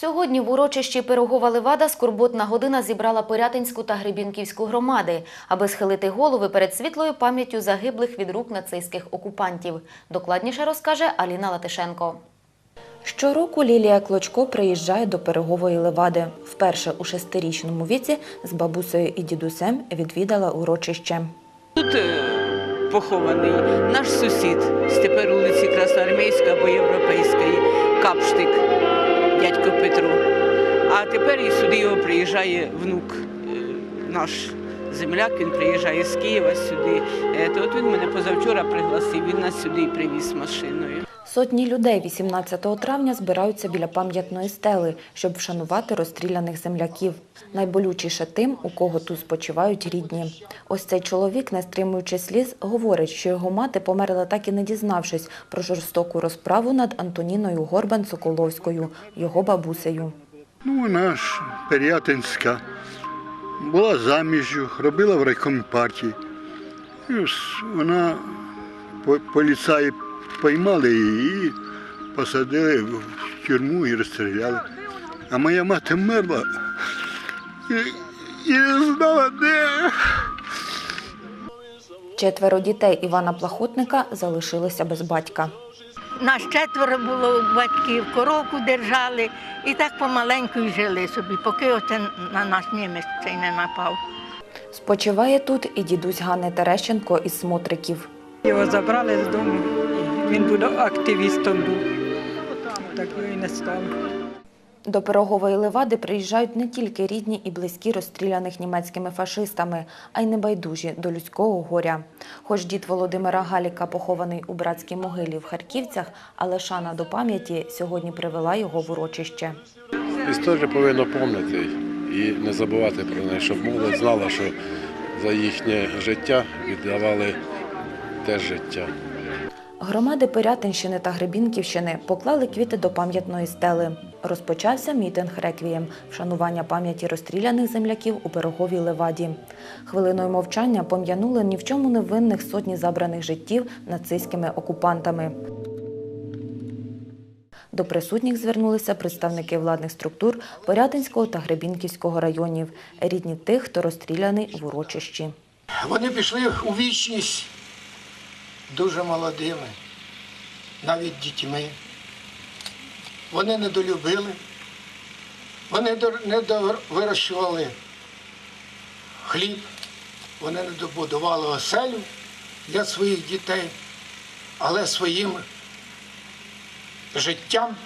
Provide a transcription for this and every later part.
Сьогодні в урочищі Пирогова Левада скорботна година зібрала Порятинську та Гребінківську громади, аби схилити голови перед світлою пам'яттю загиблих від рук нацистських окупантів. Докладніше розкаже Аліна Латишенко. Щороку Лілія Клочко приїжджає до Пирогової Левади. Вперше у шестирічному віці з бабусею і дідусем відвідала урочище. Тут е, похований наш сусід з тепер вулиці Красноармійська або Європейської, Капштик, дядько Петро. А тепер і сюди його приїжджає внук, е, наш земляк, він приїжджає з Києва сюди. Е, То от він мене позавчора пригласив, він нас сюди привіз машиною. Сотні людей 18 травня збираються біля пам'ятної стели, щоб вшанувати розстріляних земляків. Найболючіше тим, у кого тут спочивають рідні. Ось цей чоловік, не стримуючи сліз, говорить, що його мати померла так і не дізнавшись про жорстоку розправу над Антоніною Горбан Соколовською, його бабусею. Ну, вона ж Пирятинська, була заміжжю, робила в райкомі партії. І вона по- поліцаї поймали її посадили в тюрму і розстріляли. А моя мати вмерла і, і не знала, де. Четверо дітей Івана Плахотника залишилися без батька. Нас четверо було батьків, коровку держали і так помаленьку й жили собі, поки оце на нас німець цей не напав. Спочиває тут і дідусь Ганни Терещенко із Смотриків. Його забрали з дому, він був активістом був. Так і не стало. До Пирогової Левади приїжджають не тільки рідні і близькі розстріляних німецькими фашистами, а й небайдужі до людського горя. Хоч дід Володимира Галіка похований у братській могилі в Харківцях, але шана до пам'яті сьогодні привела його в урочище. Історія повинна пам'ятати і не забувати про неї, щоб молодь знала, що за їхнє життя віддавали теж життя. Громади Пирятинщини та Гребінківщини поклали квіти до пам'ятної стели. Розпочався мітинг реквієм вшанування пам'яті розстріляних земляків у Пироговій Леваді. Хвилиною мовчання пом'янули ні в чому не винних сотні забраних життів нацистськими окупантами. До присутніх звернулися представники владних структур Порятинського та Гребінківського районів, рідні тих, хто розстріляний в урочищі. Вони пішли у вічність дуже молодими, навіть дітьми. Вони недолюбили, вони не вирощували хліб, вони не добудували оселю для своїх дітей, але своїм життям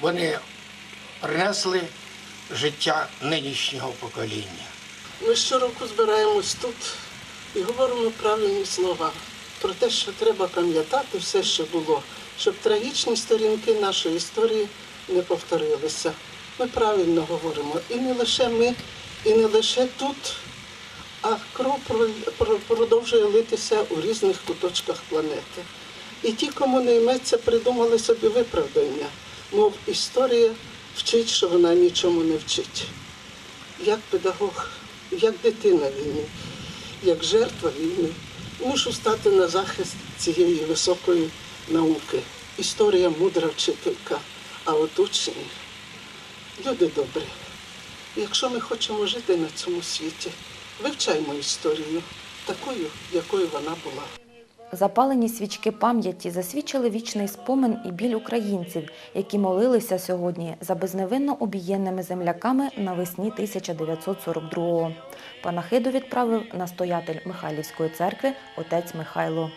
вони принесли життя нинішнього покоління. Ми щороку збираємось тут і говоримо правильні слова про те, що треба пам'ятати все, що було, щоб трагічні сторінки нашої історії не повторилися. Ми правильно говоримо. І не лише ми, і не лише тут, а кров про- про- продовжує литися у різних куточках планети. І ті, кому не йметься, придумали собі виправдання. Мов історія вчить, що вона нічому не вчить як педагог, як дитина війни, як жертва війни, мушу стати на захист цієї високої науки. Історія мудра вчителька, а от учні люди добрі. Якщо ми хочемо жити на цьому світі, вивчаймо історію такою, якою вона була. Запалені свічки пам'яті засвідчили вічний спомин і біль українців, які молилися сьогодні за безневинно обієнними земляками навесні 1942-го. Панахиду відправив настоятель Михайлівської церкви отець Михайло.